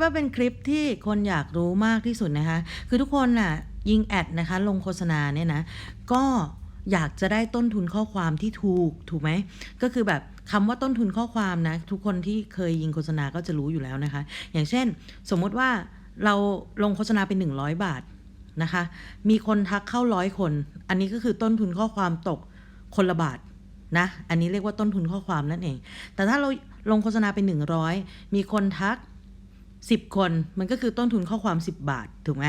ว่าเป็นคลิปที่คนอยากรู้มากที่สุดนะคะ คือทุกคนน่ะยิงแอดนะคะ ลงโฆษณาเนี่ยนะ ก็อยากจะได้ต้นทุนข้อความที่ถูกถูกไหม ก็คือแบบคำว่าต้นทุนข้อความนะ ทุกคนที่เคยยิงโฆษณาก็จะรู้อยู่แล้วนะคะ อย่างเช่น สมมติว่าเราลงโฆษณาเป็น 100 บาทนะคะ มีคนทักเข้าร้อยคน อันนี้ก็คือต้นทุนข้อความตกคนละบาทนะ อันนี้เรียกว่าต้นทุนข้อความนั่นเอง แต่ถ้าเราลงโฆษณาเป็น 100 มีคนทัก 10 คน มันก็คือต้นทุนข้อความ 10 บาท ถูกไหม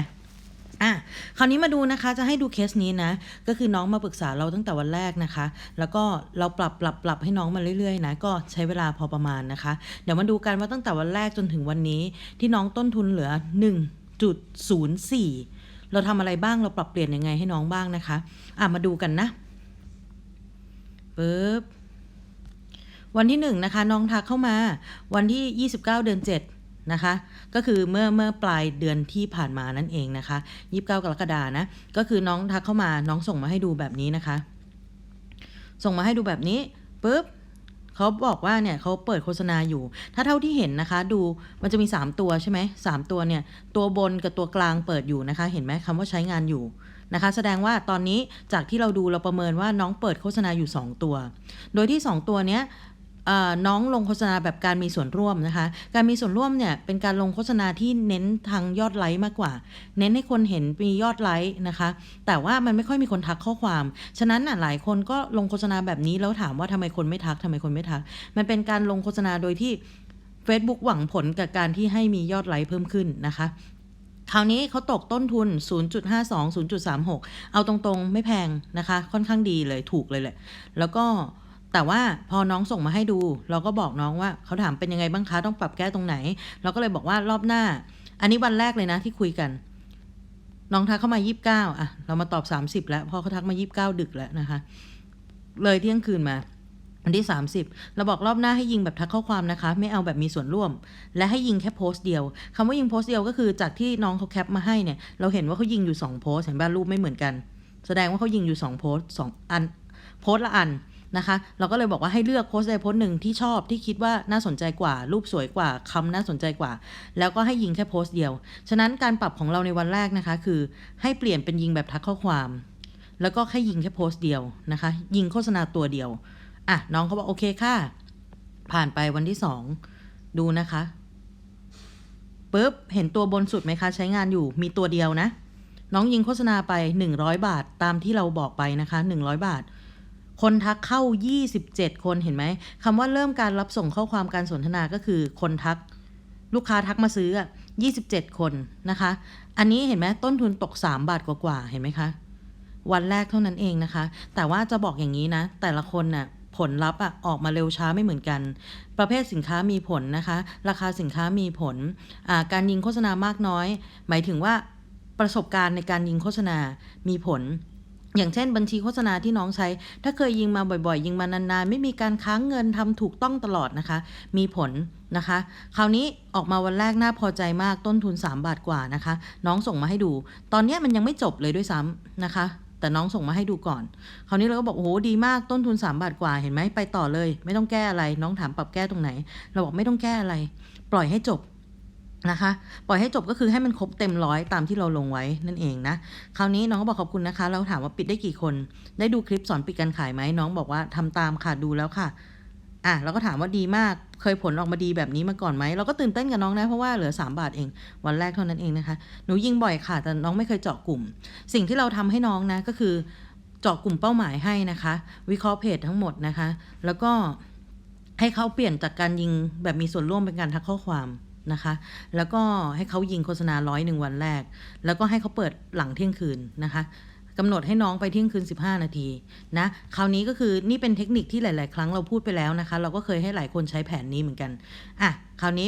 อะคราวนี้มาดูนะคะจะให้ดูเคสนี้นะ ก็คือน้องมาปรึกษาเราตั้งแต่วันแรกนะคะ แล้วก็เราปรับปรับปรับให้น้องมาเรื่อยๆนะก็ใช้เวลาพอประมาณนะคะ เดี๋ยวมาดูกันว่าตั้งแต่วันแรกจนถึงวันนี้ ที่น้องต้นทุนเหลือ 1.04 เราทำอะไรบ้างเราปรับเปลี่ยนยังไงให้น้องบ้างนะคะ อะมาดูกันนะปึ๊บวันที่หนึ่งนะคะน้องทักเข้ามา วันที่ 29 เดือน 7 นะคะ ก็คือเมื่อเมื่อปลายเดือนที่ผ่านมานั่นเองนะคะ29กรกฎานะ ก็คือน้องทักเข้ามาน้องส่งมาให้ดูแบบนี้นะคะ ส่งมาให้ดูแบบนี้ปุ๊บเขาบอกว่าเนี่ยเขาเปิดโฆษณาอยู่ ถ้าเท่าที่เห็นนะคะ ดูมันจะมี 3 ตัวใช่ไหมสามตัวเนี่ย ตัวบนกับตัวกลางเปิดอยู่นะคะ เห็นไหมคำว่าใช้งานอยู่นะคะ แสดงว่าตอนนี้จากที่เราดูเราประเมินว่าน้องเปิดโฆษณาอยู่ 2 ตัว โดยที่ 2 ตัวเนี้ยเน้องลงโฆษณาแบบการมีส่วนร่วมนะคะ การมีส่วนร่วมเนี่ยเป็นการลงโฆษณาที่เน้นทางยอดไลค์มากกว่า เน้นให้คนเห็นมียอดไลค์นะคะ แต่ว่ามันไม่ค่อยมีคนทักข้อความ ฉะนั้นน่ะหลายคนก็ลงโฆษณาแบบนี้แล้วถามว่าทำไมคนไม่ทักทำไมคนไม่ทัก มันเป็นการลงโฆษณาโดยที่ Facebook หวังผลกับการที่ให้มียอดไลค์เพิ่มขึ้นนะคะคราวนี้เขาตกต้นทุน 0.52 0.36 เอาตรงๆ ไม่แพงนะคะ ค่อนข้างดีเลยถูกเลยแหละ แล้วก็ แต่ว่าพอน้องส่งมาให้ดู เราก็บอกน้องว่าเขาถามเป็นยังไงบ้างคะต้องปรับแก้ตรงไหน เราก็เลยบอกว่ารอบหน้า อันนี้วันแรกเลยนะที่คุยกัน น้องทักเข้ามา29อะ เรามาตอบ30แล้วพอเขาทักมา29ดึกแล้วนะคะ เลยเที่ยงคืนมาวันที่ 30 เราบอกรอบหน้าให้ยิงแบบทักข้อความนะคะ ไม่เอาแบบมีส่วนร่วม และให้ยิงแค่โพสต์เดียวคำว่ายิงโพสต์เดียวก็คือจากที่น้องเขาแคปมาให้เนี่ย เราเห็นว่าเขายิงอยู่2โพสเห็นบ้ารูปไม่เหมือนกัน แสดงว่าเขายิงอยู่2โพสสองอัน โพสละอัน นะคะ เราก็เลยบอกว่าให้เลือกโพสต์ใดโพสต์หนึ่งที่ชอบที่คิดว่าน่าสนใจกว่า รูปสวยกว่าคำน่าสนใจกว่า แล้วก็ให้ยิงแค่โพสต์เดียว ฉะนั้นการปรับของเราในวันแรกนะคะ คือให้เปลี่ยนเป็นยิงแบบทักข้อความ แล้วก็แค่ยิงแค่โพสต์เดียวนะคะ ยิงโฆษณาตัวเดียวอะน้องเขาบอกโอเคค่ะ ผ่านไปวันที่สองดูนะคะปุ๊บเห็นตัวบนสุดไหมคะ ใช้งานอยู่มีตัวเดียวนะ น้องยิงโฆษณาไป 100 บาทตามที่เราบอกไปนะคะ 100 บาท คนทักเข้า 27 คนเห็นไหมคำว่าเริ่มการรับส่งข้อความการสนทนาก็คือคนทัก ลูกค้าทักมาซื้อ 27 คนนะคะ อันนี้เห็นไหมต้นทุนตก 3 บาทกว่าๆเห็นไหมคะ วันแรกเท่านั้นเองนะคะ แต่ว่าจะบอกอย่างนี้นะ แต่ละคนน่ะผลลัพธ์อะออกมาเร็วช้าไม่เหมือนกัน ประเภทสินค้ามีผลนะคะ ราคาสินค้ามีผล การยิงโฆษณามากน้อย หมายถึงว่าประสบการณ์ในการยิงโฆษณามีผล อย่างเช่นบัญชีโฆษณาที่น้องใช้ ถ้าเคยยิงมาบ่อยๆ ยิงมานานๆ ไม่มีการค้างเงินทำถูกต้องตลอดนะคะ มีผลนะคะ คราวนี้ออกมาวันแรกน่าพอใจมากต้นทุน 3 บาทกว่านะคะ น้องส่งมาให้ดู ตอนนี้มันยังไม่จบเลยด้วยซ้ำนะคะ แต่น้องส่งมาให้ดูก่อน คราวนี้เราก็บอกโอ้โหดีมากต้นทุน 3 บาทกว่าเห็นไหมไปต่อเลย ไม่ต้องแก้อะไร น้องถามปรับแก้ตรงไหน เราบอกไม่ต้องแก้อะไร ปล่อยให้จบ นะคะ ปล่อยให้จบก็คือให้มันครบเต็มร้อยตามที่เราลงไว้นั่นเองนะ คราวนี้น้องก็บอกขอบคุณนะคะ เราถามว่าปิดได้กี่คน ได้ดูคลิปสอนปิดการขายไหมน้องบอกว่าทำตามค่ะดูแล้วค่ะ อะเราก็ถามว่าดีมาก เคยผลออกมาดีแบบนี้มาก่อนไหม เราก็ตื่นเต้นกับน้องนะ เพราะว่าเหลือ 3 บาทเอง วันแรกเท่านั้นเองนะคะ หนูยิงบ่อยค่ะ แต่น้องไม่เคยเจาะกลุ่ม สิ่งที่เราทำให้น้องนะก็คือ เจาะกลุ่มเป้าหมายให้นะคะ วิเคราะห์เพจทั้งหมดนะคะ แล้วก็ให้เขาเปลี่ยนจากการยิงแบบมีส่วนร่วมเป็นการทักข้อความ นะคะ แล้วก็ให้เขายิงโฆษณาร้อยหนึ่งวันแรก แล้วก็ให้เขาเปิดหลังเที่ยงคืนนะคะกำหนดให้น้องไปเที่ยงคืน 15 นาทีนะคราวนี้ก็คือนี่เป็นเทคนิคที่หลาย ๆ ครั้งเราพูดไปแล้วนะคะ เราก็เคยให้หลายคนใช้แผนนี้เหมือนกันอะคราวนี้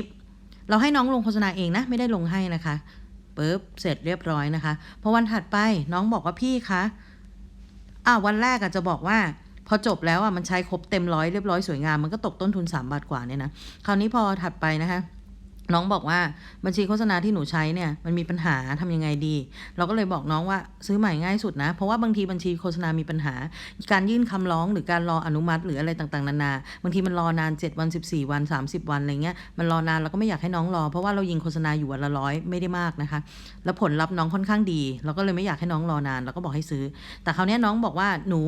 เราให้น้องลงโฆษณาเองนะไม่ได้ลงให้นะคะปุ๊บเสร็จเรียบร้อยนะคะพอวันถัดไปน้องบอกว่าพี่คะอ่าวันแรกอะจจะบอกว่า พอจบแล้วอะมันใช้ครบเต็มร้อยเรียบร้อยสวยงามมันก็ตกต้นทุน 3 บาทกว่าเนี่ยนะคราวนี้พอถัดไปนะคะ น้องบอกว่าบัญชีโฆษณาที่หนูใช้เนี่ยมันมีปัญหาทำยังไงดี เราก็เลยบอกน้องว่าซื้อใหม่ง่ายสุดนะ เพราะว่าบางทีบัญชีโฆษณามีปัญหา การยื่นคำร้องหรือการรออนุมัติหรืออะไรต่างๆ นานาบางทีมันรอนาน 7 วัน 14 วัน 30 วันอะไรเงี้ยมันรอนานเราก็ไม่อยากให้น้องรอ เพราะว่าเรายิงโฆษณาอยู่วันละร้อยไม่ได้มากนะคะ แล้วผลลัพธ์น้องค่อนข้างดี เราก็เลยไม่อยากให้น้องรอนานเราก็บอกให้ซื้อ แต่คราวนี้น้องบอกว่าหนู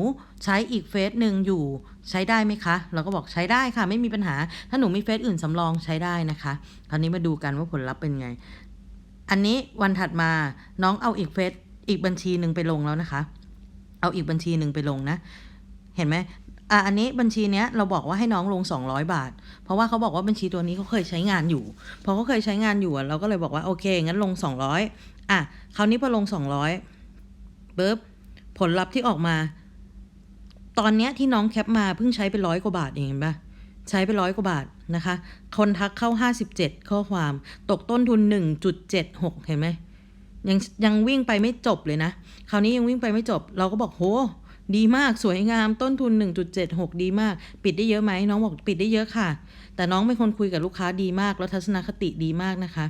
ใช้อีกเฟซหนึ่งอยู่ ใช้ได้ไหมคะ เราก็บอกใช้ได้ค่ะ ไม่มีปัญหา ถ้าหนูมีเฟซอื่นสำรองใช้ได้นะคะ คราวนี้มาดูกันว่าผลลัพธ์เป็นไง อันนี้วันถัดมาน้องเอาอีกเฟซอีกบัญชีหนึ่งไปลงแล้วนะคะ เอาอีกบัญชีหนึ่งไปลงนะ เห็นไหมอะอันนี้บัญชีเนี้ยเราบอกว่าให้น้องลง 200 บาท เพราะว่าเขาบอกว่าบัญชีตัวนี้เขาเคยใช้งานอยู่ พอเขาเคยใช้งานอยู่อะเราก็เลยบอกว่าโอเคงั้นลง 200อะคราวนี้พอลง 200ปุ๊บผลลัพธ์ที่ออกมา ตอนเนี้ยที่น้องแคปมาเพิ่งใช้ไปร้อยกว่าบาทเองเห็นปะใช้ไปร้อยกว่าบาทนะคะ คนทักเข้า 57 ข้อความ ตกต้นทุน 1.76 เห็นไหมยังยังวิ่งไปไม่จบเลยนะ คราวนี้ยังวิ่งไปไม่จบ เราก็บอกโห ดีมากสวยงามต้นทุน 1.76 ดีมาก ปิดได้เยอะไหมน้องบอกปิดได้เยอะค่ะ แต่น้องเป็นคนคุยกับลูกค้าดีมากแล้วทัศนคติดีมากนะคะ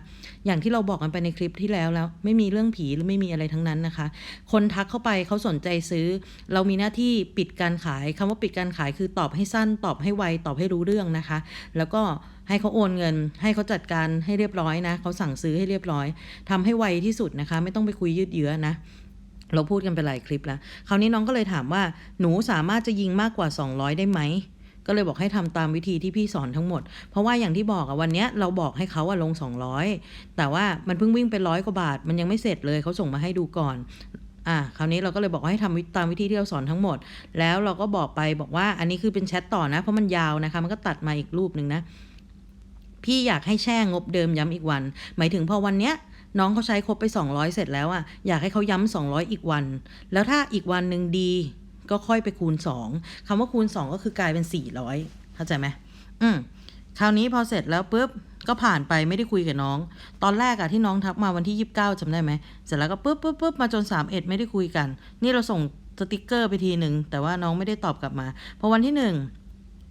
อย่างที่เราบอกกันไปในคลิปที่แล้วแล้วไม่มีเรื่องผีหรือไม่มีอะไรทั้งนั้นนะคะ คนทักเข้าไปเขาสนใจซื้อ เรามีหน้าที่ปิดการขายคำว่าปิดการขายคือตอบให้สั้น ตอบให้ไวตอบให้รู้เรื่องนะคะ แล้วก็ให้เขาโอนเงิน ให้เขาจัดการให้เรียบร้อยนะเขาสั่งซื้อให้เรียบร้อยทำให้ไวที่สุดนะคะ ไม่ต้องไปคุยยืดเยื้อนะเราพูดกันไปหลายคลิปแล้ว คราวนี้น้องก็เลยถามว่า หนูสามารถจะยิงมากกว่า 200 ได้ไหม ก็เลยบอกให้ทำตามวิธีที่พี่สอนทั้งหมด เพราะว่าอย่างที่บอกอะวันเนี้ยเราบอกให้เขาอะลง 200 แต่ว่ามันเพิ่งวิ่งไปร้อยกว่าบาท มันยังไม่เสร็จเลยเขาส่งมาให้ดูก่อนอะคราวนี้เราก็เลยบอกว่าให้ทำตามวิธีที่เราสอนทั้งหมด แล้วเราก็บอกไปบอกว่าอันนี้คือเป็นแชทต่อนะ เพราะมันยาวนะคะ มันก็ตัดมาอีกรูปหนึ่งนะ พี่อยากให้แช่งบเดิมย้ำอีกวัน หมายถึงพอวันเนี้ยน้องเขาใช้ครบไป 200 เสร็จแล้วอะอยากให้เขาย้ำ200 อีกวัน แล้วถ้าอีกวันหนึ่งดี ก็ค่อยไปคูณ 2คำว่าคูณ 2 ก็คือกลายเป็น 400 เข้าใจไหมอืมคราวนี้พอเสร็จแล้วปุ๊บก็ผ่านไปไม่ได้คุยกับน้อง ตอนแรกอะที่น้องทักมาวันที่ 29จำได้ไหมเสร็จแล้วก็ปุ๊บปุ๊บปุ๊บมาจน 31 ไม่ได้คุยกัน นี่เราส่งสติกเกอร์ไปทีหนึ่งแต่ว่าน้องไม่ได้ตอบกลับมาพอวันที่ห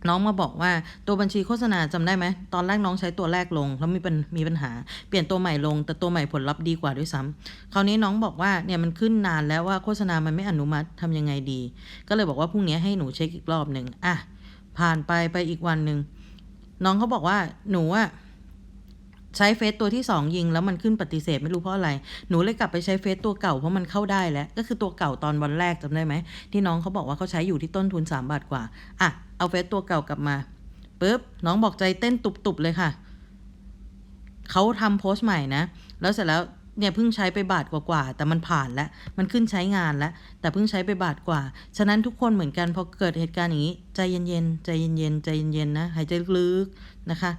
น้องมาบอกว่าตัวบัญชีโฆษณาจำได้ไหมตอนแรกน้องใช้ตัวแรกลงแล้วมีปัญมีปัญหา เปลี่ยนตัวใหม่ลง แต่ตัวใหม่ผลลัพธ์ดีกว่าด้วยซ้ำคราวนี้น้องบอกว่าเนี่ยมันขึ้นนานแล้วว่าโฆษณามันไม่อนุมัติทำยังไงดี ก็เลยบอกว่าพรุ่งนี้ให้หนูเช็คอีกรอบหนึ่งอะผ่านไปไปอีกวันหนึ่งน้องเขาบอกว่าหนูอะ ใช้เฟซตัวที่สองยิงแล้วมันขึ้นปฏิเสธไม่รู้เพราะอะไร หนูเลยกลับไปใช้เฟซตัวเก่าเพราะมันเข้าได้แล้ว ก็คือตัวเก่าตอนวันแรกจำได้ไหม ที่น้องเขาบอกว่าเขาใช้อยู่ที่ต้นทุน 3 บาทกว่า อะ เอาเฟซตัวเก่ากลับมาปุ๊บน้องบอกใจเต้นตุบๆเลยค่ะ เขาทำโพสต์ใหม่นะ แล้วเสร็จแล้วเนี่ยเพิ่งใช้ไปบาทกว่าๆแต่มันผ่านแล้ว มันขึ้นใช้งานแล้ว แต่เพิ่งใช้ไปบาทกว่า ฉะนั้นทุกคนเหมือนกันพอเกิดเหตุการณ์อย่างนี้ ใจเย็นๆใจเย็นๆใจเย็นๆนะหายใจลึกๆนะคะ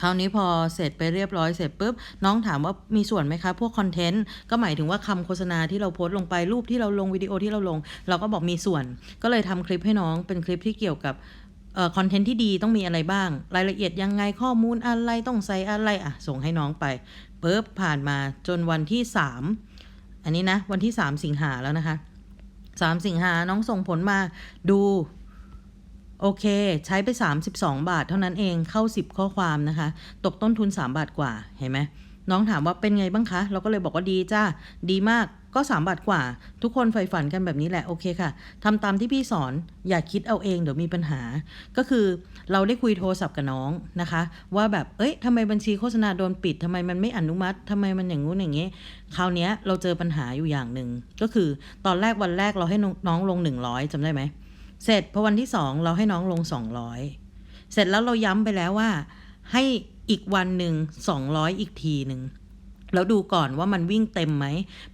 คราวนี้พอเสร็จไปเรียบร้อยเสร็จปุ๊บน้องถามว่ามีส่วนไหมคะพวกคอนเทนต์ก็หมายถึงว่าคำโฆษณาที่เราโพสต์ลงไปรูปที่เราลงวิดีโอที่เราลง เราก็บอกมีส่วน ก็เลยทำคลิปให้น้องเป็นคลิปที่เกี่ยวกับเอ่อคอนเทนต์ที่ดีต้องมีอะไรบ้าง รายละเอียดยังไงข้อมูลอะไรต้องใส่อะไรอะส่งให้น้องไปปุ๊บผ่านมาจนวันที่สามอันนี้นะ วันที่สามสิงหาแล้วนะคะสามสิงหาน้องส่งผลมาดู โอเค ใช้ไป 32 บาท เท่านั้นเองเข้า 10 ข้อความนะคะ ตกต้นทุน 3 บาทกว่าเห็นไหมน้องถามว่าเป็นไงบ้างคะ เราก็เลยบอกว่าดีจ้าดีมากก็ 3 บาทกว่า ทุกคนใฝ่ฝันกันแบบนี้แหละ โอเคค่ะทำตามที่พี่สอนอย่าคิดเอาเองเดี๋ยวมีปัญหา ก็คือเราได้คุยโทรศัพท์กับน้องนะคะ ว่าแบบเอ้ยทำไมบัญชีโฆษณาโดนปิดทำไมมันไม่อนุมัติทำไมมันอย่างงู้นอย่างงี้ คราวนี้เราเจอปัญหาอยู่อย่างหนึ่งก็คือตอนแรกวันแรกเราให้น้องลง 100จำได้ไหม เสร็จพอวันที่สองเราให้น้องลง200เสร็จแล้วเราย้ำไปแล้วว่า ให้อีกวันหนึ่ง200อีกทีหนึ่งแล้วดูก่อนว่ามันวิ่งเต็มไหม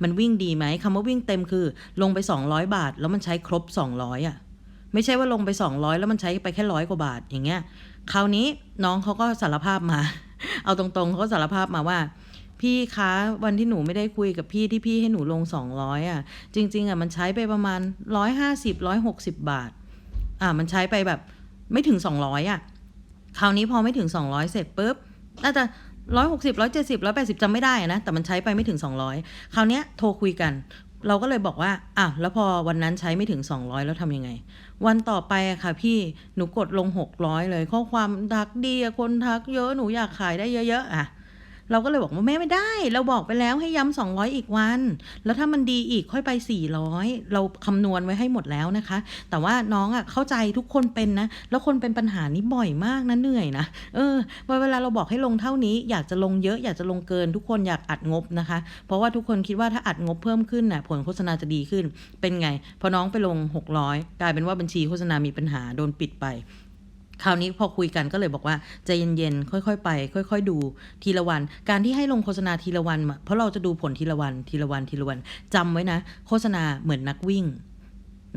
มันวิ่งดีไหมคำว่าวิ่งเต็มคือ ลงไป 200 บาท แล้วมันใช้ครบ 200อะ ไม่ใช่ว่าลงไป 200 แล้วมันใช้ไปแค่ร้อยกว่าบาทอย่างเงี้ย คราวนี้น้องเขาก็สารภาพมา เอาตรงๆเขาก็สารภาพมาว่า พี่คะวันที่หนูไม่ได้คุยกับพี่ที่พี่ให้หนูลง 200อะ จริง ๆอะมันใช้ไปประมาณ 150 160 บาท อ่ามันใช้ไปแบบไม่ถึง 200อะคราวนี้พอไม่ถึง 200 เสร็จปุ๊บน่าจะ160 170 180จำไม่ได้นะ แต่มันใช้ไปไม่ถึง200คราวเนี้ยโทรคุยกัน เราก็เลยบอกว่าอะแล้วพอวันนั้นใช้ไม่ถึง200แล้วทำยังไง วันต่อไปอะค่ะพี่หนูกดลง600เลย ข้อความทักดีคนทักเยอะหนูอยากขายได้เยอะๆอะ เราก็เลยบอกว่าแม่ไม่ได้ เราบอกไปแล้วให้ย้ำ200อีกวัน แล้วถ้ามันดีอีกค่อยไป400เราคำนวณไว้ให้หมดแล้วนะคะ แต่ว่าน้องอะเข้าใจทุกคนเป็นนะ แล้วคนเป็นปัญหานี้บ่อยมากนะเหนื่อยนะเออเวลาเราบอกให้ลงเท่านี้อยากจะลงเยอะอยากจะลงเกิน ทุกคนอยากอัดงบนะคะ เพราะว่าทุกคนคิดว่าถ้าอัดงบเพิ่มขึ้นน่ะผลโฆษณาจะดีขึ้นเป็นไงพอน้องไปลง 600 กลายเป็นว่าบัญชีโฆษณามีปัญหาโดนปิดไป คราวนี้พอคุยกันก็เลยบอกว่าใจเย็นๆค่อยๆ ไป ค่อย ๆ ดูทีละวัน การที่ให้ลงโฆษณาทีละวัน เพราะเราจะดูผลทีละวันทีละวันทีละวันจำไว้นะ โฆษณาเหมือนนักวิ่ง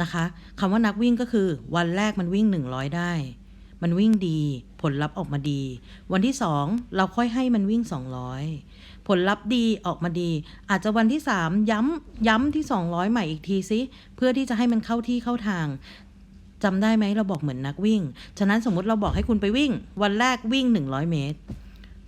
นะคะคำว่านักวิ่งก็คือวันแรกมันวิ่ง 100 ได้ มันวิ่งดีผลลัพธ์ออกมาดี วันที่ 2 เราค่อยให้มันวิ่ง 200 ผลลัพธ์ดีออกมาดี อาจจะวันที่ 3 ย้ำย้ำที่ 200 ใหม่อีกทีซิเพื่อที่จะให้มันเข้าที่เข้าทาง จำได้ไหมเราบอกเหมือนนักวิ่ง ฉะนั้นสมมติเราบอกให้คุณไปวิ่ง วันแรกวิ่ง 100 เมตร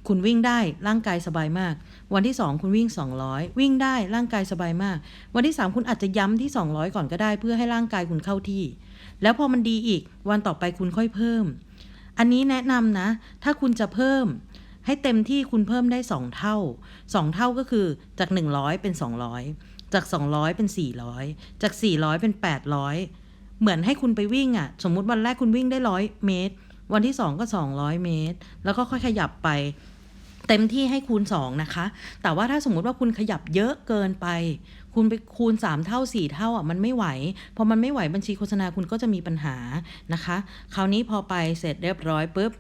คุณวิ่งได้ร่างกายสบายมาก วันที่ 2 คุณวิ่ง 200 วิ่งได้ร่างกายสบายมาก วันที่ 3 คุณอาจจะย้ำที่ 200 ก่อนก็ได้ เพื่อให้ร่างกายคุณเข้าที่ แล้วพอมันดีอีก วันต่อไปคุณค่อยเพิ่ม อันนี้แนะนำนะ ถ้าคุณจะเพิ่ม ให้เต็มที่คุณเพิ่มได้ 2 เท่า 2 เท่าก็คือจาก 100 เป็น 200 จาก 200 เป็น 400 จาก 400 เป็น 800 เหมือนให้คุณไปวิ่งอะ่ะ สมมุติวันแรกคุณวิ่งได้100เมตร วันที่2ก็200เมตร แล้วก็ค่อยขยับไป เต็มที่ให้คูณ2นะคะ แต่ว่าถ้าสมมุติว่าคุณขยับเยอะเกินไป คุณไปคูณ 3 เท่า 4 เท่าอะมันไม่ไหว พอมันไม่ไหวบัญชีโฆษณาคุณก็จะมีปัญหานะคะ คราวนี้พอไปเสร็จเรียบร้อยปุ๊บ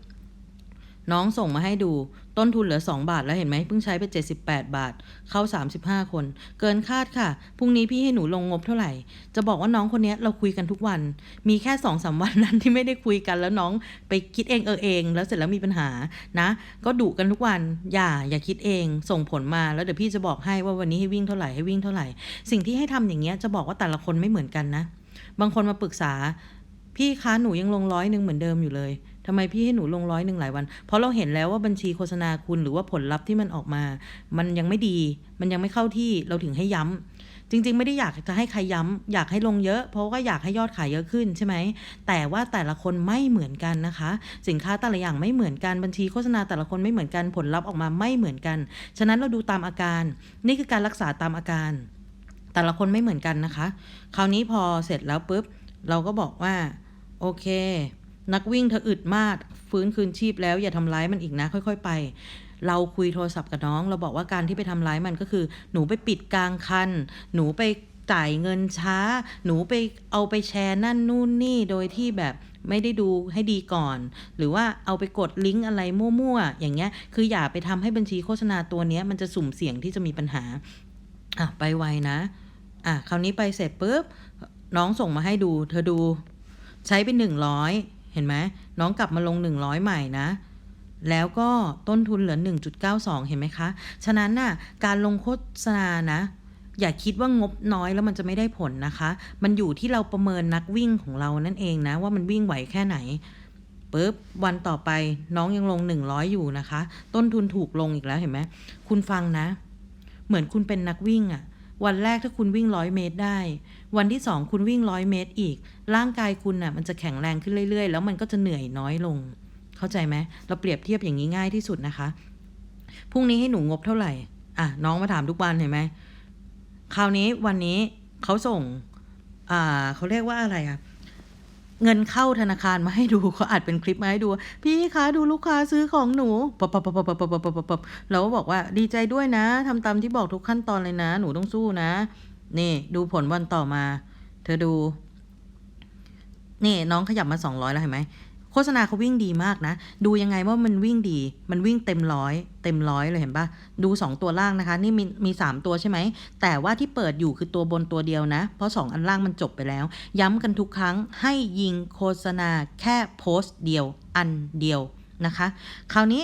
น้องส่งมาให้ดู ต้นทุนเหลือ 2 บาทแล้วเห็นไหมเพิ่งใช้ไป 78 บาท เข้า 35 คน เกินคาดค่ะ พรุ่งนี้พี่ให้หนูลงงบเท่าไหร่ จะบอกว่าน้องคนนี้เราคุยกันทุกวัน มีแค่2อสวันนั้นที่ไม่ได้คุยกันแล้วน้องไปคิดเองเออเอง แล้วเสร็จแล้วมีปัญหานะ ก็ดุกันทุกวันอย่าอย่าคิดเอง ส่งผลมาแล้วเดี๋ยวพี่จะบอกให้ว่าวันนี้ให้วิ่งเท่าไหร่ให้วิ่งเท่าไหร่ สิ่งที่ให้ทำอย่างเงี้ยจะบอกว่าแต่ละคนไม่เหมือนกันนะ บางคนมาปรึกษาพี่คะหนูยังลงร้อยหนึ่งเหมือนเดิมอยู่เลย ทำไมพี่ให้หนูลงร้อยหนึ่งหลายวัน เพราะเราเห็นแล้วว่าบัญชีโฆษณาคุณหรือว่าผลลัพธ์ที่มันออกมา มันยังไม่ดี มันยังไม่เข้าที่เราถึงให้ย้ำจริง ๆ ไม่ได้อยากจะให้ใครย้ำอยากให้ลงเยอะ เพราะว่าอยากให้ยอดขายเยอะขึ้นใช่ไหม แต่ว่าแต่ละคนไม่เหมือนกันนะคะ สินค้าแต่ละอย่างไม่เหมือนกันบัญชีโฆษณาแต่ละคนไม่เหมือนกันผลลัพธ์ออกมาไม่เหมือนกัน ฉะนั้นเราดูตามอาการ นี่คือการรักษาตามอาการ แต่ละคนไม่เหมือนกันนะคะ คราวนี้พอเสร็จแล้วปุ๊บเราก็บอกว่า โอเค นักวิ่งเธออึดมาก ฟื้นคืนชีพแล้วอย่าทำร้ายมันอีกนะ ค่อย ๆ ไป เราคุยโทรศัพท์กับน้อง เราบอกว่าการที่ไปทำร้ายมันก็คือ หนูไปปิดกลางคัน หนูไปจ่ายเงินช้า หนูไปเอาไปแชร์นั่นนู่นนี่โดยที่แบบไม่ได้ดูให้ดีก่อน หรือว่าเอาไปกดลิงก์อะไรมั่วๆ อย่างเงี้ย คืออย่าไปทำให้บัญชีโฆษณาตัวเนี้ย มันจะสุ่มเสี่ยงที่จะมีปัญหา อะ ไปไวนะ อะ คราวนี้ไปเสร็จปุ๊บ น้องส่งมาให้ดู เธอดู ใช้ไปหนึ่งร้อย ห็นไหมน้องกลับมาลงหนึ่งร้อยใหม่นะ แล้วก็ต้นทุนเหลือ 1.92 เห็นไหมคะ ฉะนั้นน่ะการลงโฆษณานะ อย่าคิดว่างบน้อยแล้วมันจะไม่ได้ผลนะคะ มันอยู่ที่เราประเมินนักวิ่งของเรานั่นเองนะ ว่ามันวิ่งไหวแค่ไหนปุ๊บวันต่อไปน้องยังลง 100 อยู่นะคะ ต้นทุนถูกลงอีกแล้วเห็นไหมคุณฟังนะ เหมือนคุณเป็นนักวิ่งอะวันแรกถ้าคุณวิ่งร้อยเมตรได้ วันที่สองคุณวิ่งร้อยเมตรอีก ร่างกายคุณน่ะมันจะแข็งแรงขึ้นเรื่อยๆ แล้วมันก็จะเหนื่อยน้อยลง เข้าใจไหมเราเปรียบเทียบอย่างนี้ง่ายที่สุดนะคะพรุ่งนี้ให้หนูงบเท่าไหร่อะน้องมาถามทุกวันเห็นไหมคราวนี้วันนี้เขาส่งอ่าเขาเรียกว่าอะไรอะเงินเข้าธนาคารมาให้ดูเขาอัดเป็นคลิปมาให้ดู พี่คะดูลูกค้าซื้อของหนูปบปบปบปบปบปบปบเราก็บอกว่าดีใจด้วยนะทำตามที่บอกทุกขั้นตอนเลยนะ หนูต้องสู้นะ นี่ดูผลวันต่อมา เธอดู นี่น้องขยับมาสองร้อยแล้วเห็นไหมโฆษณาเขาวิ่งดีมากนะ ดูยังไงว่ามันวิ่งดี มันวิ่งเต็มร้อยเต็มร้อยเลยเห็นปะดู 2 ตัวล่างนะคะ นี่มีมีสามตัวใช่ไหม แต่ว่าที่เปิดอยู่คือตัวบนตัวเดียวนะ เพราะ 2 อันล่างมันจบไปแล้ว ย้ำกันทุกครั้งให้ยิงโฆษณาแค่โพสต์เดียวอันเดียวนะคะ คราวนี้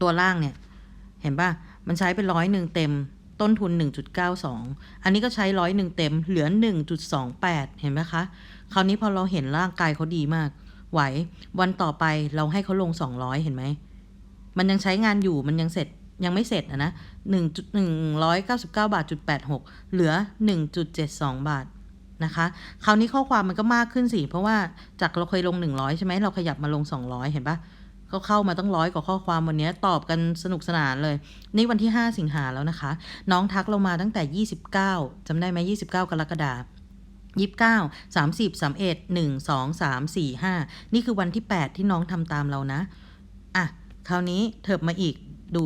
ตัวล่างเนี่ย เห็นปะมันใช้ไปร้อยหนึ่งเต็ม ต้นทุน 1.92 อันนี้ก็ใช้ร้อยหนึ่งเต็มเหลือ 1.28 เห็นไหมคะ คราวนี้พอเราเห็นร่างกายเขาดีมาก ไหว วันต่อไปเราให้เขาลง 200 เห็นไหม มันยังใช้งานอยู่มันยังเสร็จยังไม่เสร็จอะนะหนึ่งจุดหนึ่งร้อยเก้าสิบเก้าบาทจุดแปดหกเหลือหนึ่งจุดเจ็ดสองบาทนะคะ คราวนี้ข้อความมันก็มากขึ้นสิ เพราะว่าจากเราเคยลงหนึ่งร้อยใช่ไหมเราขยับมาลงสองร้อยเห็นปะ ก็เข้ามาตั้งร้อยกว่าข้อความวันนี้ตอบกันสนุกสนานเลย นี่วันที่ 5 สิงหาแล้วนะคะ น้องทักเรามาตั้งแต่ 29จำได้ไหม29 กรกฎาคมยี่สิบเก้าสามสิบสามเอ็ดหนึ่งสองสามสี่ห้านี่คือวันที่แปดที่น้องทำตามเรานะ อะ คราวนี้เถิบมาอีกดู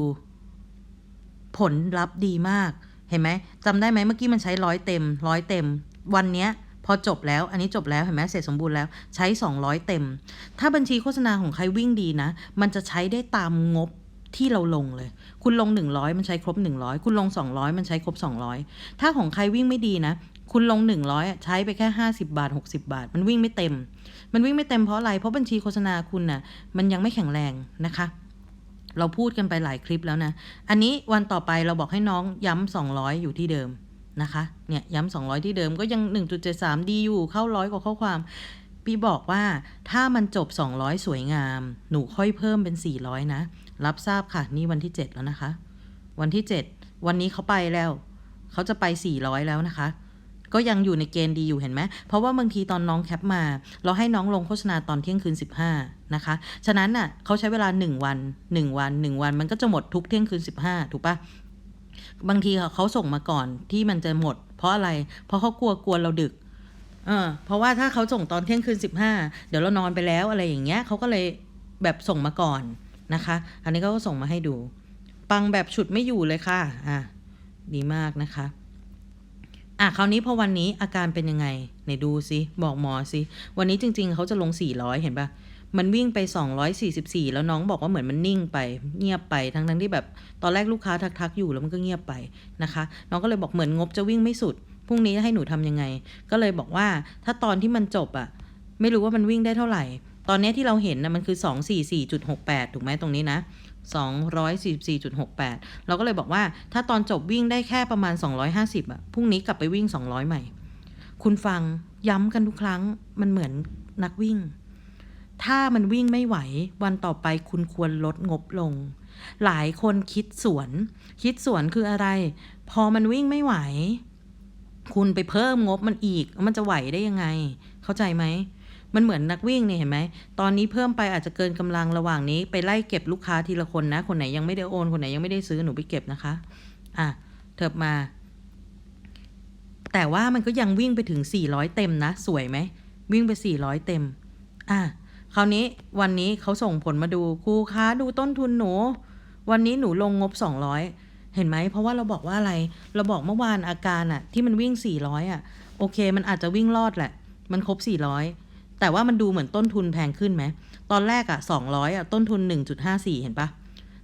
ผลลัพธ์ดีมาก เห็นไหมจำได้ไหมเมื่อกี้มันใช้ร้อยเต็มร้อยเต็ม วันเนี้ย พอจบแล้วอันนี้จบแล้วเห็นไหมเสร็จสมบูรณ์แล้วใช้ 200 เต็ม ถ้าบัญชีโฆษณาของใครวิ่งดีนะ มันจะใช้ได้ตามงบที่เราลงเลย คุณลง 100 มันใช้ครบ 100 คุณลง 200 มันใช้ครบ 200 ถ้าของใครวิ่งไม่ดีนะ คุณลง 100อะใช้ไปแค่ 50 บาท 60 บาท มันวิ่งไม่เต็ม มันวิ่งไม่เต็มเพราะอะไรเพราะบัญชีโฆษณาคุณน่ะมันยังไม่แข็งแรงนะคะเราพูดกันไปหลายคลิปแล้วนะ อันนี้วันต่อไปเราบอกให้น้องย้ำ200 อยู่ที่เดิม นะคะเนี่ยย้ำ200 ที่เดิมก็ยัง 1.73 ดีอยู่เข้าร้อยกว่าข้อความ พี่บอกว่าถ้ามันจบ 200 สวยงาม หนูค่อยเพิ่มเป็น 400 นะ รับทราบค่ะ นี่วันที่ 7 แล้วนะคะ วันที่ 7 วันนี้เขาไปแล้ว เขาจะไป 400 แล้วนะคะ ก็ยังอยู่ในเกณฑ์ดีอยู่เห็นไหมเพราะว่าบางทีตอนน้องแคปมา เราให้น้องลงโฆษณาตอนเที่ยงคืน 15 นะคะ ฉะนั้นน่ะเขาใช้เวลา 1 วัน 1 วัน 1 วัน มันก็จะหมดทุกเที่ยงคืน 15 ถูกปะ บางทีเขาส่งมาก่อนที่มันจะหมด เพราะอะไร เพราะเขากลัวกลัวเราดึกเออเพราะว่าถ้าเขาส่งตอนเที่ยงคืน15เดี๋ยวเรานอนไปแล้วอะไรอย่างเงี้ยเขาก็เลยแบบส่งมาก่อนนะคะ อันนี้เขาก็ส่งมาให้ดู ปังแบบฉุดไม่อยู่เลยค่ะอะดีมากนะคะอะคราวนี้พอวันนี้อาการเป็นยังไงไหนดูสิบอกหมอสิวันนี้จริง ๆเขาจะลง 400 เห็นปะ มันวิ่งไป 244 แล้วน้องบอกว่าเหมือนมันนิ่งไป เงียบไปทั้งทั้งๆที่แบบตอนแรกลูกค้าทักๆ อยู่แล้วมันก็เงียบไปนะคะ น้องก็เลยบอกเหมือนงบจะวิ่งไม่สุดพรุ่งนี้ให้หนูทำยังไง ก็เลยบอกว่าถ้าตอนที่มันจบอะไม่รู้ว่ามันวิ่งได้เท่าไหร่ ตอนนี้ที่เราเห็นนะมันคือ 244.68 ถูกไหมตรงนี้นะ244.68 เราก็เลยบอกว่า ถ้าตอนจบวิ่งได้แค่ประมาณ 250อะพรุ่งนี้กลับไปวิ่ง 200 ใหม่ คุณฟังย้ำกันทุกครั้งมันเหมือนนักวิ่ง ถ้ามันวิ่งไม่ไหว วันต่อไปคุณควรลดงบลง หลายคนคิดสวน คิดสวนคืออะไร พอมันวิ่งไม่ไหว คุณไปเพิ่มงบมันอีก มันจะไหวได้ยังไง เข้าใจไหมมันเหมือนนักวิ่งเนี่ยเห็นไหม ตอนนี้เพิ่มไปอาจจะเกินกำลังระหว่างนี้ ไปไล่เก็บลูกค้าทีละคนนะ คนไหนยังไม่ได้โอน คนไหนยังไม่ได้ซื้อหนูไปเก็บนะคะ อะ เถิบมา แต่ว่ามันก็ยังวิ่งไปถึง 400 เต็มนะ สวยไหม วิ่งไป 400 เต็ม อะ คราวนี้วันนี้เขาส่งผลมาดูครูคะดูต้นทุนหนู วันนี้หนูลงงบ 200 เห็นไหม เพราะว่าเราบอกว่าอะไร เราบอกเมื่อวานอาการอะที่มันวิ่ง 400อะโอเค มันอาจจะวิ่งรอดแหละ มันครบ 400 แต่ว่ามันดูเหมือนต้นทุนแพงขึ้นไหม ตอนแรกอะ200อะต้นทุน 1.54 เห็นปะ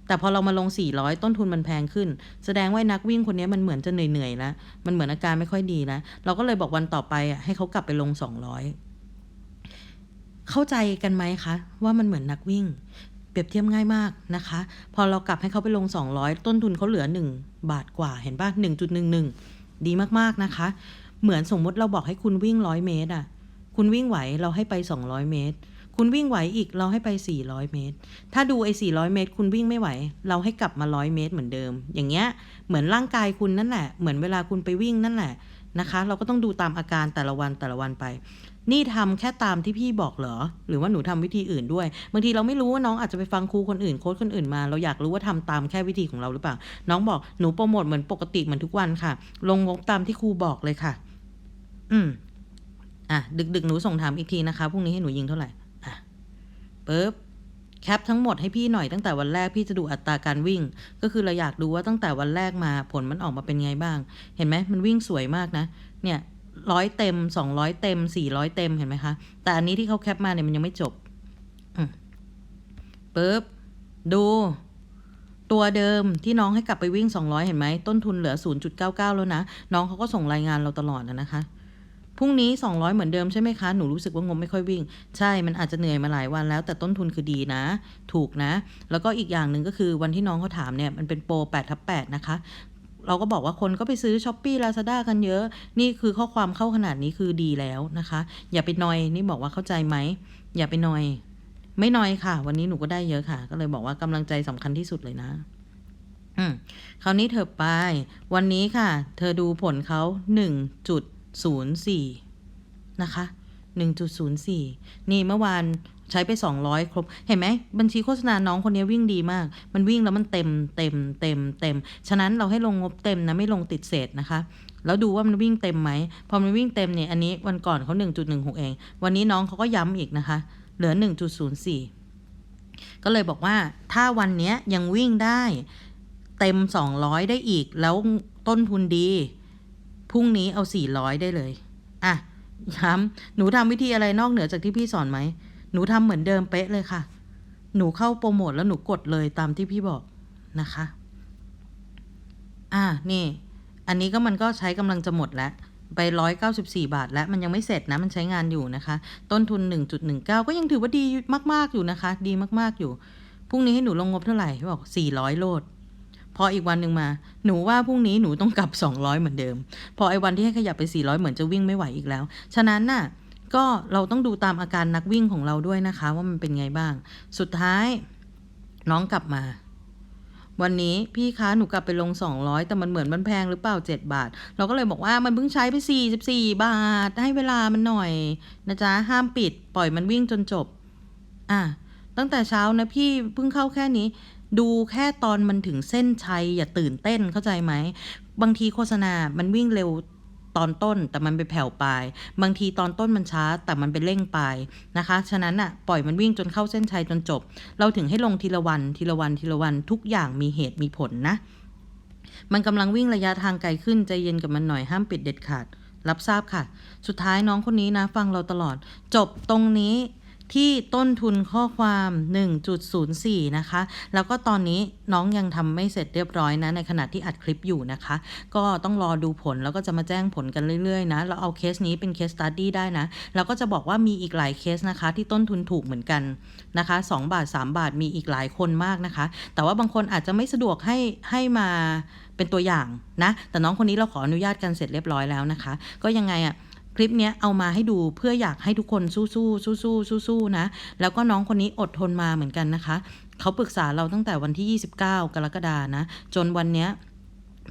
แต่พอเรามาลง 400 ต้นทุนมันแพงขึ้น แสดงว่านักวิ่งคนนี้มันเหมือนจะเหนื่อยๆแล้วมันเหมือนอาการไม่ค่อยดีแล้วเราก็เลยบอกวันต่อไปอะให้เขากลับไปลง 200 เข้าใจกันไหมคะ ว่ามันเหมือนนักวิ่ง เปรียบเทียบง่ายมากนะคะ พอเรากลับให้เขาไปลง 200 ต้นทุนเขาเหลือ 1 บาทกว่าเห็นปะ1.11 ดีมากๆนะคะ เหมือนสมมติเราบอกให้คุณวิ่ง 100 เมตรอะคุณวิ่งไหวเราให้ไป 200 เมตร คุณวิ่งไหวอีกเราให้ไป 400 เมตร ถ้าดูไอ้400 เมตร คุณวิ่งไม่ไหว เราให้กลับมา 100 เมตรเหมือนเดิม อย่างเงี้ยเหมือนร่างกายคุณนั่นแหละ เหมือนเวลาคุณไปวิ่งนั่นแหละนะคะ เราก็ต้องดูตามอาการแต่ละวันแต่ละวันไป นี่ทำแค่ตามที่พี่บอกเหรอ หรือว่าหนูทำวิธีอื่นด้วย บางทีเราไม่รู้ว่าน้องอาจจะไปฟังครูคนอื่นโค้ชคนอื่นมา เราอยากรู้ว่าทำตามแค่วิธีของเราหรือเปล่า น้องบอกหนูโปรโมทเหมือนปกติเหมือนทุกวันค่ะ ลงงบตามที่ครูบอกเลยค่ะ อืม อะดึกดึกๆ หนูส่งถามอีกทีนะคะ พรุ่งนี้ให้หนูยิงเท่าไหร่ อะปึ๊บแคปทั้งหมดให้พี่หน่อยตั้งแต่วันแรกพี่จะดูอัตราการวิ่ง ก็คือเราอยากดูว่าตั้งแต่วันแรกมาผลมันออกมาเป็นไงบ้าง เห็นไหมมันวิ่งสวยมากนะ เนี่ย ร้อยเต็มสองร้อยเต็มสี่ร้อยเต็มเห็นไหมคะ แต่อันนี้ที่เขาแคปมาเนี่ยมันยังไม่จบปึ๊บ ดู ตัวเดิมที่น้องให้กลับไปวิ่ง 200 เห็นไหม ต้นทุนเหลือ 0.99 แล้วนะ น้องเขาก็ส่งรายงานเราตลอดนะนะคะ พรุ่งนี้ 200 เหมือนเดิมใช่ไหมคะ หนูรู้สึกว่างบไม่ค่อยวิ่ง ใช่ มันอาจจะเหนื่อยมาหลายวันแล้ว แต่ต้นทุนคือดีนะ ถูกนะ แล้วก็อีกอย่างหนึ่งก็คือวันที่น้องเขาถามเนี่ย มันเป็นโปร8ทับ8นะคะ เราก็บอกว่าคนก็ไปซื้อช้อปปี้ลาซาด้ากันเยอะ นี่คือข้อความเข้าขนาดนี้คือดีแล้วนะคะ อย่าไปนอยนี่บอกว่าเข้าใจไหม อย่าไปนอย ไม่นอยค่ะ วันนี้หนูก็ได้เยอะค่ะ ก็เลยบอกว่ากำลังใจสำคัญที่สุดเลยนะอืมคราวนี้เธอไป วันนี้ค่ะ เธอดูผลเขาหนึ่งจุดศูนย์สี่นะคะหนึ่งจุดศูนย์สี่นี่เมื่อวาน ใช้ไปสองร้อยครบ เห็นไหมบัญชีโฆษณาน้องคนนี้วิ่งดีมาก มันวิ่งแล้วมันเต็มเต็มเต็มเต็ม ฉะนั้นเราให้ลงงบเต็มนะไม่ลงติดเศษนะคะ แล้วดูว่ามันวิ่งเต็มไหม พอมันวิ่งเต็มเนี่ย อันนี้วันก่อนเขา1.16 เอง วันนี้น้องเขาก็ย้ำอีกนะคะ เหลือ 1.04 ก็เลยบอกว่าถ้าวันนี้ยังวิ่งได้เต็ม 200 ได้อีก แล้วต้นทุนดี พรุ่งนี้เอา 400 ได้เลย อะย้ำหนูทำวิธีอะไรนอกเหนือจากที่พี่สอนไหม นูทำเหมือนเดิมเป๊ะเลยค่ะ หนูเข้าโปรโมทแล้วหนูกดเลยตามที่พี่บอกนะคะ อะนี่ อันนี้ก็มันก็ใช้กำลังจะหมดแล้ว ไป 194 บาท แล้วมันยังไม่เสร็จนะ มันใช้งานอยู่นะคะ ต้นทุน 1.19 ก็ยังถือว่าดีมาก ๆ อยู่นะคะ ดีมาก ๆ อยู่ พรุ่งนี้ให้หนูลงงบเท่าไหร่พี่บอก 400 โลดพออีกวันหนึ่งมา หนูว่าพรุ่งนี้หนูต้องกลับ 200 เหมือนเดิม พอไอ้วันที่ให้ขยับไป 400 เหมือนจะวิ่งไม่ไหวอีกแล้ว ฉะนั้นน่ะ ก็เราต้องดูตามอาการนักวิ่งของเราด้วยนะคะ ว่ามันเป็นไงบ้าง สุดท้าย น้องกลับมา วันนี้พี่คะหนูกลับไปลง 200 แต่มันเหมือนมันแพงหรือเปล่า 7 บาท เราก็เลยบอกว่ามันเพิ่งใช้ไป 44 บาท ให้เวลามันหน่อยนะจ๊ะห้ามปิด ปล่อยมันวิ่งจนจบ อะตั้งแต่เช้านะพี่เพิ่งเข้าแค่นี้ ดูแค่ตอนมันถึงเส้นชัยอย่าตื่นเต้นเข้าใจไหมบางทีโฆษณา มันวิ่งเร็ว ตอนต้นแต่มันไปแผ่วปลาย บางทีตอนต้นมันช้าแต่มันไปเร่งปลายนะคะ ฉะนั้นอะปล่อยมันวิ่งจนเข้าเส้นชัยจนจบ เราถึงให้ลงทีละวันทีละวันทีละวันทุกอย่างมีเหตุมีผลนะ มันกำลังวิ่งระยะทางไกลขึ้นใจเย็นกับมันหน่อยห้ามปิดเด็ดขาด รับทราบค่ะ สุดท้ายน้องคนนี้นะ ฟังเราตลอด จบตรงนี้ ที่ต้นทุนข้อความ 1.04 นะคะ แล้วก็ตอนนี้น้องยังทำไม่เสร็จเรียบร้อยนะ ในขณะที่อัดคลิปอยู่นะคะ ก็ต้องรอดูผลแล้วก็จะมาแจ้งผลกันเรื่อยๆ นะ เราเอาเคสนี้เป็นเคสตัดดี้ได้นะ แล้วก็จะบอกว่ามีอีกหลายเคสนะคะ ที่ต้นทุนถูกเหมือนกันนะคะ 2 บาท 3 บาทมีอีกหลายคนมากนะคะ แต่ว่าบางคนอาจจะไม่สะดวกให้ให้มาเป็นตัวอย่างนะ แต่น้องคนนี้เราขออนุญาตกันเสร็จเรียบร้อยแล้วนะคะ ก็ยังไงอะ คลิปเนี้ยเอามาให้ดูเพื่ออยากให้ทุกคนสู้สู้สู้สู้สู้ๆนะ แล้วก็น้องคนนี้อดทนมาเหมือนกันนะคะ เขาปรึกษาเราตั้งแต่วันที่ 29 กรกฎานะ จนวันเนี้ย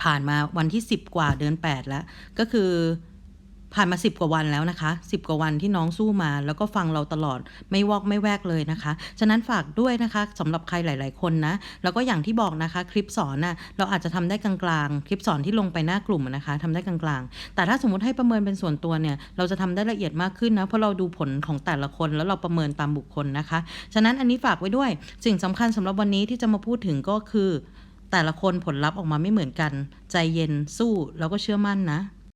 ผ่านมาวันที่ 10 กว่าเดือน 8 แล้ว ก็คือ ผ่านมา 10 กว่าวันแล้วนะคะ 10 กว่าวันที่น้องสู้มา แล้วก็ฟังเราตลอดไม่วอกไม่แวกเลยนะคะ ฉะนั้นฝากด้วยนะคะสำหรับใครหลาย ๆ คนนะ แล้วก็อย่างที่บอกนะคะคลิปสอนน่ะเราอาจจะทำได้กลางๆ คลิปสอนที่ลงไปหน้ากลุ่มนะคะทำได้กลางๆ แต่ถ้าสมมติให้ประเมินเป็นส่วนตัวเนี่ยเราจะทำได้ละเอียดมากขึ้นนะเพราะเราดูผลของแต่ละคนแล้วเราประเมินตามบุคคลนะคะ ฉะนั้นอันนี้ฝากไว้ด้วยสิ่งสำคัญสำหรับวันนี้ที่จะมาพูดถึงก็คือ แต่ละคนผลลัพธ์ออกมาไม่เหมือนกัน ใจเย็นสู้แล้วก็เชื่อมั่นนะ